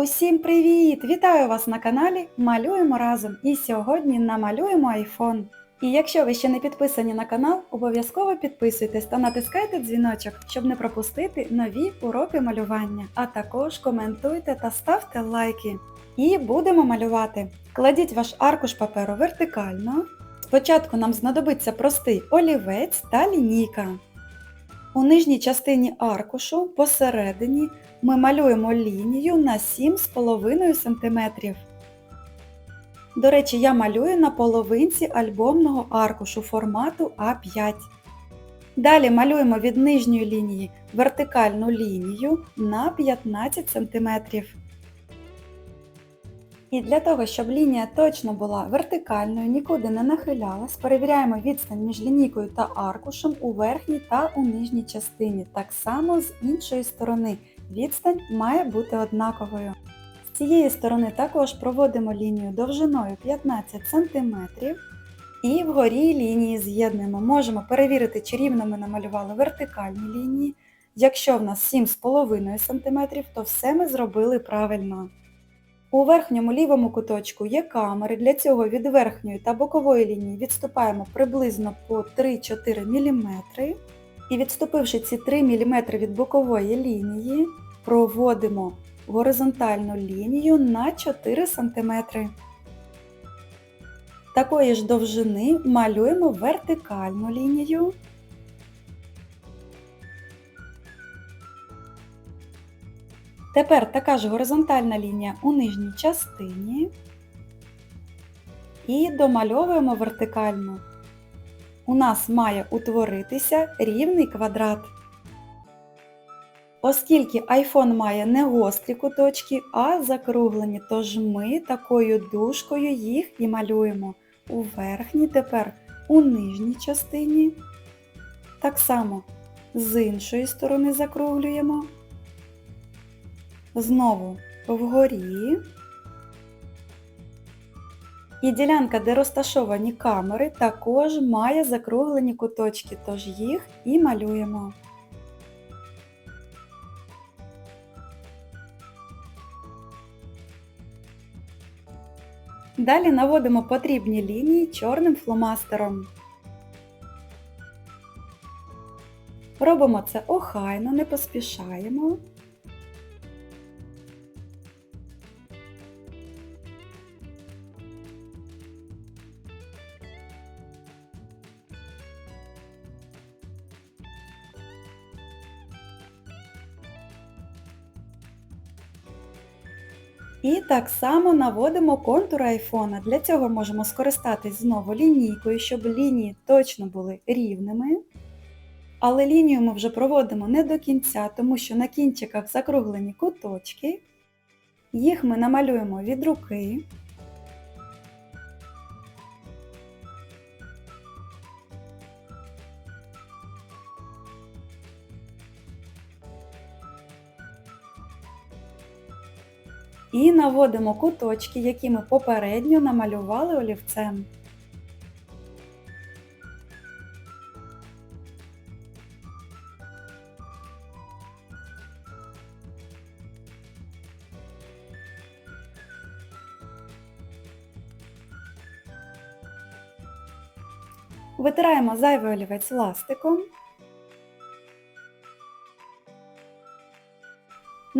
Усім привіт! Вітаю вас на каналі Малюємо разом. І сьогодні намалюємо iPhone. І якщо ви ще не підписані на канал, обов'язково підписуйтесь та натискайте дзвіночок, щоб не пропустити нові уроки малювання. А також коментуйте та ставте лайки. І будемо малювати. Кладіть ваш аркуш паперу вертикально. Спочатку нам знадобиться простий олівець та лінійка. У нижній частині аркушу посередині ми малюємо лінію на 7,5 см. До речі, я малюю на половинці альбомного аркушу формату А5. Далі малюємо від нижньої лінії вертикальну лінію на 15 см. І для того, щоб лінія точно була вертикальною, нікуди не нахилялась, перевіряємо відстань між лінійкою та аркушем у верхній та у нижній частині. Так само з іншої сторони. Відстань має бути однаковою. З цієї сторони також проводимо лінію довжиною 15 см. І вгорі лінії з'єднуємо. Можемо перевірити, чи рівно ми намалювали вертикальні лінії. Якщо в нас 7,5 см, то все ми зробили правильно. У верхньому лівому куточку є камери, для цього від верхньої та бокової лінії відступаємо приблизно по 3-4 мм. І відступивши ці 3 мм від бокової лінії, проводимо горизонтальну лінію на 4 см. Такої ж довжини малюємо вертикальну лінію. Тепер така ж горизонтальна лінія у нижній частині і домальовуємо вертикально. У нас має утворитися рівний квадрат. Оскільки iPhone має не гострі куточки, а закруглені, тож ми такою дужкою їх і малюємо у верхній, тепер у нижній частині. Так само з іншої сторони закруглюємо. Знову вгорі. І ділянка, де розташовані камери, також має закруглені куточки, тож їх і малюємо. Далі наводимо потрібні лінії чорним фломастером. Робимо це охайно, не поспішаємо. І так само наводимо контур айфона. Для цього можемо скористатись знову лінійкою, щоб лінії точно були рівними. Але лінію ми вже проводимо не до кінця, тому що на кінчиках закруглені куточки. Їх ми намалюємо від руки. І наводимо куточки, які ми попередньо намалювали олівцем. Витираємо зайвий олівець ластиком.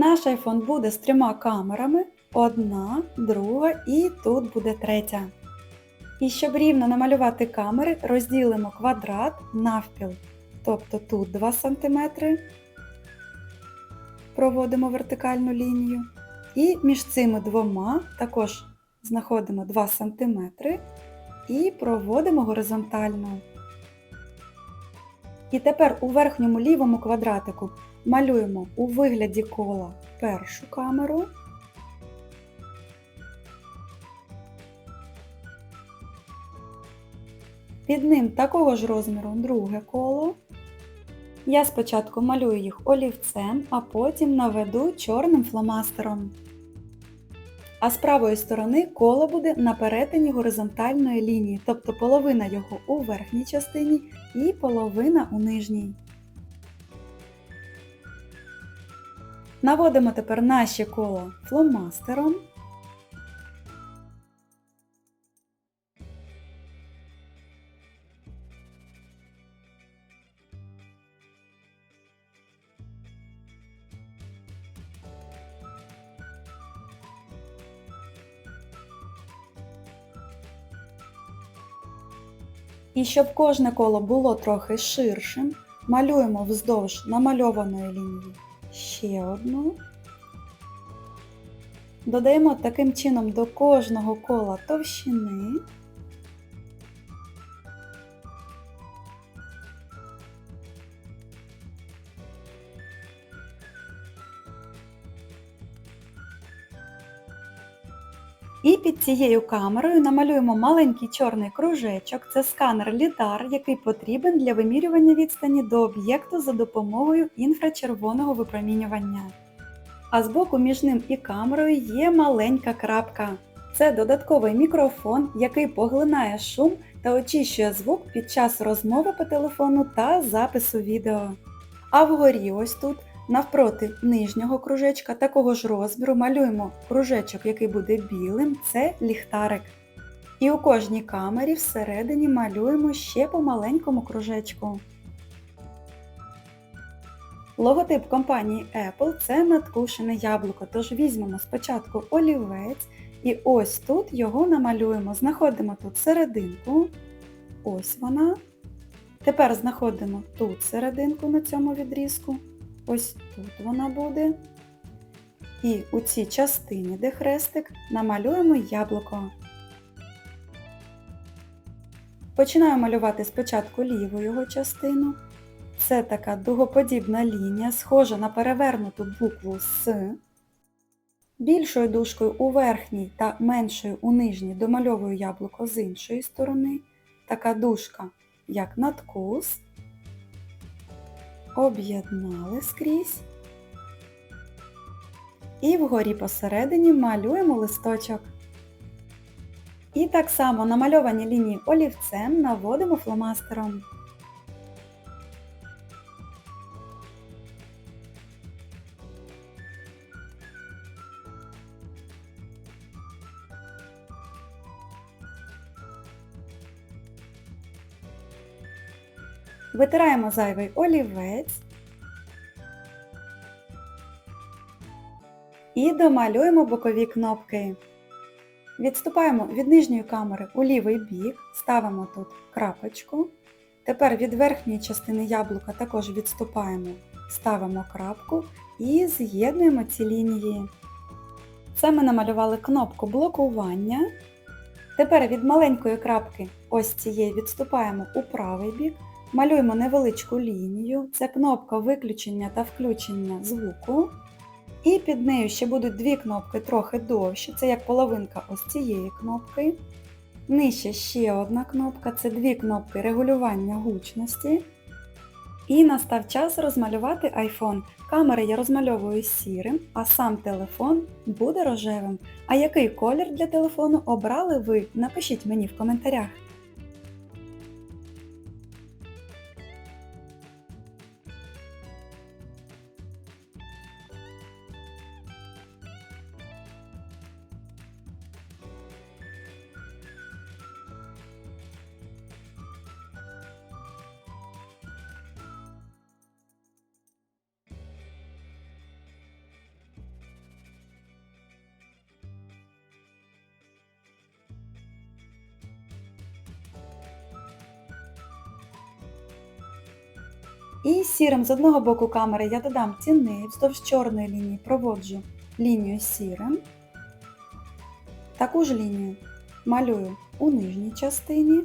Наш iPhone буде з трьома камерами, одна, друга і тут буде третя. І щоб рівно намалювати камери, розділимо квадрат навпіл. Тобто тут 2 см, проводимо вертикальну лінію. І між цими двома також знаходимо 2 см і проводимо горизонтально. І тепер у верхньому лівому квадратику малюємо у вигляді кола першу камеру. Під ним такого ж розміру друге коло. Я спочатку малюю їх олівцем, а потім наведу чорним фломастером. А з правої сторони коло буде на перетині горизонтальної лінії, тобто половина його у верхній частині і половина у нижній. Наводимо тепер наші коло фломастером. І щоб кожне коло було трохи ширшим, малюємо вздовж намальованої лінії ще одну. Додаємо таким чином до кожного кола товщини. І під цією камерою намалюємо маленький чорний кружечок. Це сканер лідар, який потрібен для вимірювання відстані до об'єкту за допомогою інфрачервоного випромінювання. А збоку між ним і камерою є маленька крапка. Це додатковий мікрофон, який поглинає шум та очищує звук під час розмови по телефону та запису відео. А вгорі ось тут Навпроти нижнього кружечка такого ж розміру малюємо кружечок, який буде білим, це ліхтарик. І у кожній камері всередині малюємо ще по маленькому кружечку. Логотип компанії Apple це надкушене яблуко, тож візьмемо спочатку олівець і ось тут його намалюємо. Знаходимо тут серединку. Ось вона. Тепер знаходимо тут серединку на цьому відрізку. Ось тут вона буде. І у цій частині, де хрестик, намалюємо яблуко. Починаю малювати спочатку ліву його частину. Це така дугоподібна лінія, схожа на перевернуту букву С. Більшою дужкою у верхній та меншою у нижній домальовую яблуко з іншої сторони. Така дужка, як надкус об'єднали скрізь. І вгорі посередині малюємо листочок. І так само намальовані лінії олівцем наводимо фломастером. Витираємо зайвий олівець і домалюємо бокові кнопки. Відступаємо від нижньої камери у лівий бік, ставимо тут крапочку. Тепер від верхньої частини яблука також відступаємо, ставимо крапку і з'єднуємо ці лінії. Це ми намалювали кнопку блокування. Тепер від маленької крапки ось цієї відступаємо у правий бік. Малюємо невеличку лінію, це кнопка виключення та включення звуку. І під нею ще будуть дві кнопки трохи довші, це як половинка ось цієї кнопки. Нижче ще одна кнопка, це дві кнопки регулювання гучності. І настав час розмалювати iPhone. Камери я розмальовую сірим, а сам телефон буде рожевим. А який колір для телефону обрали ви? Напишіть мені в коментарях. І сірим з одного боку камери я додам ціни, вздовж чорної лінії проводжу лінію сірим. Таку ж лінію малюю у нижній частині.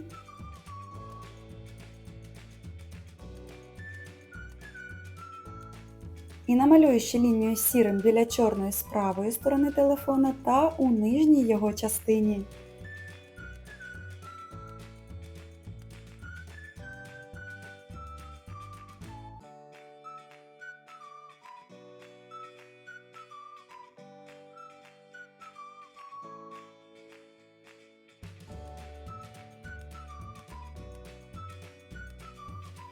І намалюю ще лінію сірим біля чорної з правої сторони телефона та у нижній його частині.